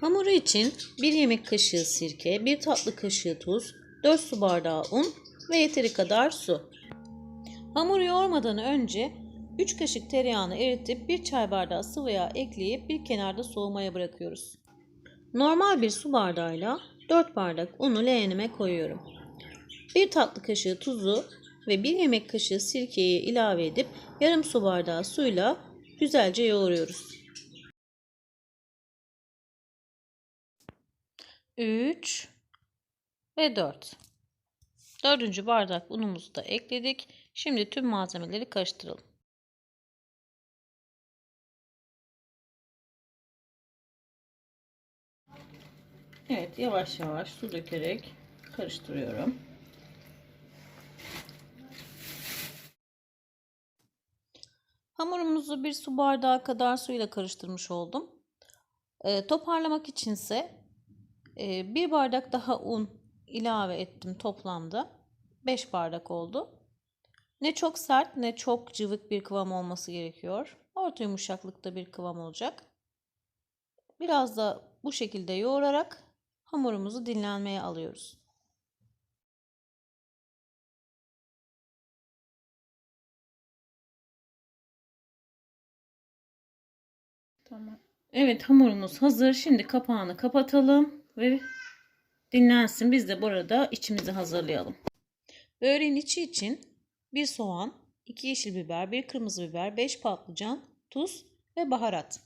Hamuru için 1 yemek kaşığı sirke, 1 tatlı kaşığı tuz, 4 su bardağı un ve yeteri kadar su. Hamuru yoğurmadan önce 3 kaşık tereyağını eritip 1 çay bardağı sıvı yağ ekleyip bir kenarda soğumaya bırakıyoruz. Normal bir su bardağıyla 4 bardak unu leğenime koyuyorum. 1 tatlı kaşığı tuzu ve 1 yemek kaşığı sirkeyi ilave edip yarım su bardağı suyla güzelce yoğuruyoruz. 3 ve 4. Dördüncü bardak unumuzu da ekledik. Şimdi tüm malzemeleri karıştıralım. Evet yavaş yavaş su dökerek karıştırıyorum. Hamurumuzu bir su bardağı kadar suyla karıştırmış oldum. Ee, toparlamak içinse e, bir bardak daha un ilave ettim toplamda. 5 bardak oldu. Ne çok sert ne çok cıvık bir kıvam olması gerekiyor. Orta yumuşaklıkta bir kıvam olacak. Biraz da bu şekilde yoğurarak hamurumuzu dinlenmeye alıyoruz. Tamam. Evet hamurumuz hazır. Şimdi kapağını kapatalım ve dinlensin. Biz de burada içimizi hazırlayalım. Böreğin içi için bir soğan, 2 yeşil biber, 1 kırmızı biber, 5 patlıcan, tuz ve baharat.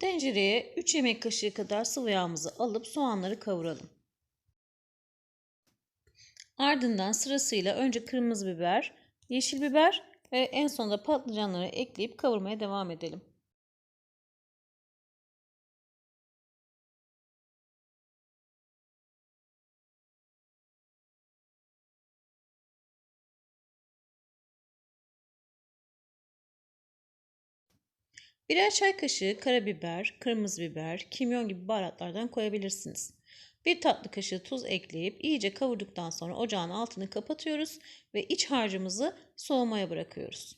Tencereye 3 yemek kaşığı kadar sıvı yağımızı alıp soğanları kavuralım. Ardından sırasıyla önce kırmızı biber, yeşil biber ve en sonunda patlıcanları ekleyip kavurmaya devam edelim. Birer çay kaşığı karabiber, kırmızı biber, kimyon gibi baharatlardan koyabilirsiniz. Bir tatlı kaşığı tuz ekleyip iyice kavurduktan sonra ocağın altını kapatıyoruz ve iç harcımızı soğumaya bırakıyoruz.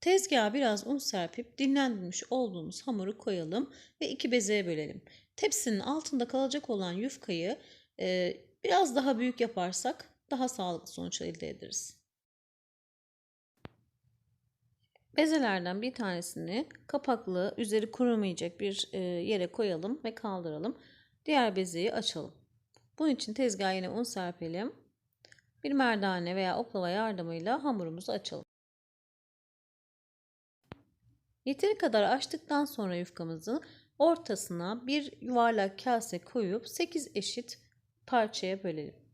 Tezgaha biraz un serpip dinlendirmiş olduğumuz hamuru koyalım ve iki bezeye bölelim. Tepsinin altında kalacak olan yufkayı e, biraz daha büyük yaparsak daha sağlıklı sonuç elde ederiz. Bezelerden bir tanesini kapaklı, üzeri kurumayacak bir e, yere koyalım ve kaldıralım. Diğer bezeyi açalım. Bunun için tezgaha yine un serpelim. Bir merdane veya oklava yardımıyla hamurumuzu açalım. Yeteri kadar açtıktan sonra yufkamızı ortasına bir yuvarlak kase koyup 8 eşit parçaya bölelim.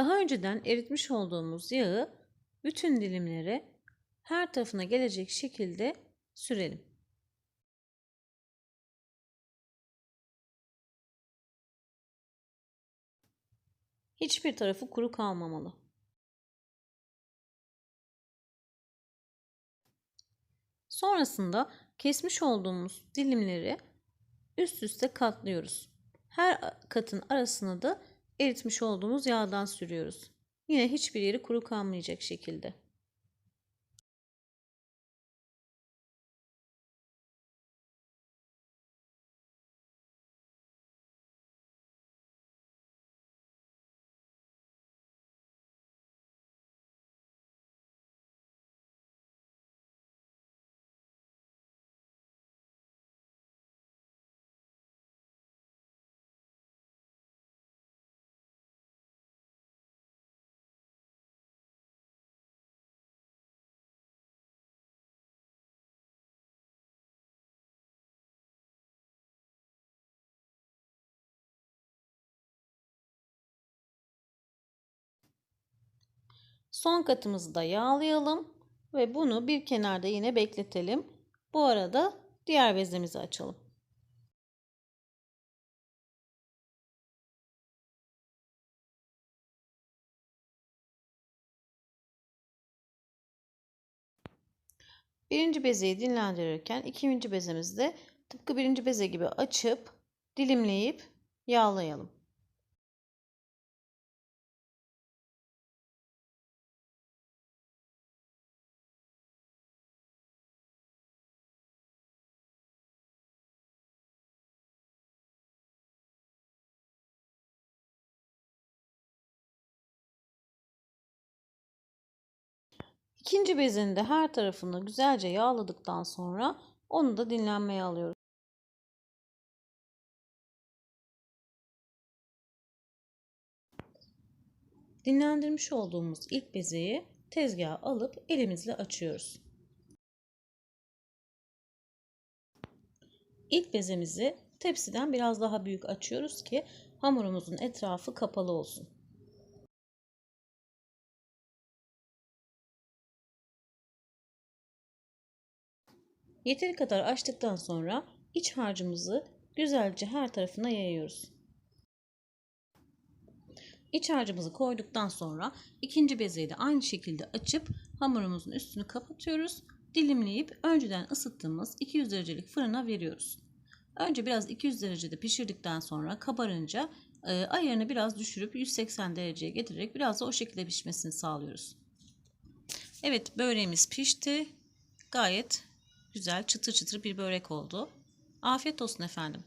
Daha önceden eritmiş olduğumuz yağı bütün dilimlere her tarafına gelecek şekilde sürelim. Hiçbir tarafı kuru kalmamalı. Sonrasında kesmiş olduğumuz dilimleri üst üste katlıyoruz. Her katın arasına da eritmiş olduğumuz yağdan sürüyoruz. Yine hiçbir yeri kuru kalmayacak şekilde. Son katımızı da yağlayalım ve bunu bir kenarda yine bekletelim. Bu arada diğer bezemizi açalım. Birinci bezeyi dinlendirirken ikinci bezemizi de tıpkı birinci beze gibi açıp dilimleyip yağlayalım. İkinci bezini de her tarafını güzelce yağladıktan sonra onu da dinlenmeye alıyoruz. Dinlendirmiş olduğumuz ilk bezeyi tezgaha alıp elimizle açıyoruz. İlk bezemizi tepsiden biraz daha büyük açıyoruz ki hamurumuzun etrafı kapalı olsun. Yeteri kadar açtıktan sonra iç harcımızı güzelce her tarafına yayıyoruz. İç harcımızı koyduktan sonra ikinci bezeyi de aynı şekilde açıp hamurumuzun üstünü kapatıyoruz. Dilimleyip önceden ısıttığımız 200 derecelik fırına veriyoruz. Önce biraz 200 derecede pişirdikten sonra kabarınca e, ayarını biraz düşürüp 180 dereceye getirerek biraz da o şekilde pişmesini sağlıyoruz. Evet böreğimiz pişti. Gayet güzel çıtır çıtır bir börek oldu. Afiyet olsun efendim.